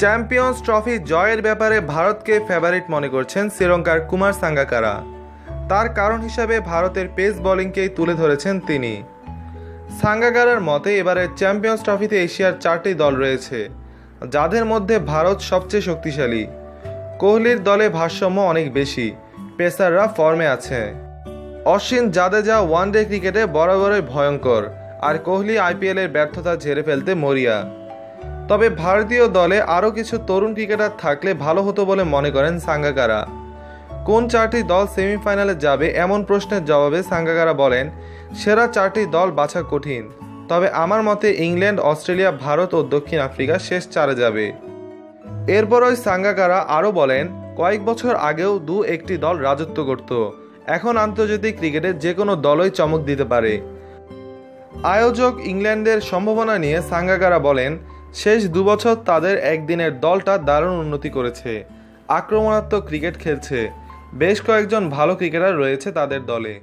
Champions trophy জয়ের ব্যাপারে ভারতকে ফেভারিট মনে করছেন শ্রীলঙ্কার কুমার সাঙ্গাকারা। তার কারণ হিসাবে ভারতের পেস বোলিংকেই তুলে ধরেছেন তিনি। সাঙ্গাকারার মতে এবারে চ্যাম্পিয়ন্স ট্রফিতে এশিয়ার চারটি দল রয়েছে, যাদের মধ্যে ভারত সবচেয়ে শক্তিশালী। কোহলির দলে ভারসাম্য অনেক বেশি, পেসাররা ফর্মে আছে। অশ্বিন জাদেজা ওয়ানডে ক্রিকেটে বরাবরই ভয়ঙ্কর, আর কোহলি আইপিএলের ব্যর্থতা ঝেড়ে ফেলতে মরিয়া। তবে ভারতীয় দলে আরও কিছু তরুণ ক্রিকেটার থাকলে ভালো হতো বলে মনে করেন সাঙ্গাকারা। কোন চারটি দল সেমিফাইনালে যাবে এমন প্রশ্নের জবাবে সাঙ্গাকারা বলেন, সেরা চারটি দল বাছা কঠিন। তবে আমার মতে ইংল্যান্ড, অস্ট্রেলিয়া, ভারত ও দক্ষিণ আফ্রিকা শেষ চারে যাবে। এরপর ওই সাঙ্গাকারা আরও বলেন, কয়েক বছর আগেও দু একটি দল রাজত্ব করত। এখন আন্তর্জাতিক ক্রিকেটে যে কোনো দলই চমক দিতে পারে। আয়োজক ইংল্যান্ডের সম্ভাবনা নিয়ে সাঙ্গাকারা বলেন শেষ দুবছর তাদের একদিনের দলটা দারুণ উন্নতি করেছে। আক্রমণাত্মক ক্রিকেট খেলছে। বেশ কয়েকজন ভালো ক্রিকেটার রয়েছে তাদের দলে।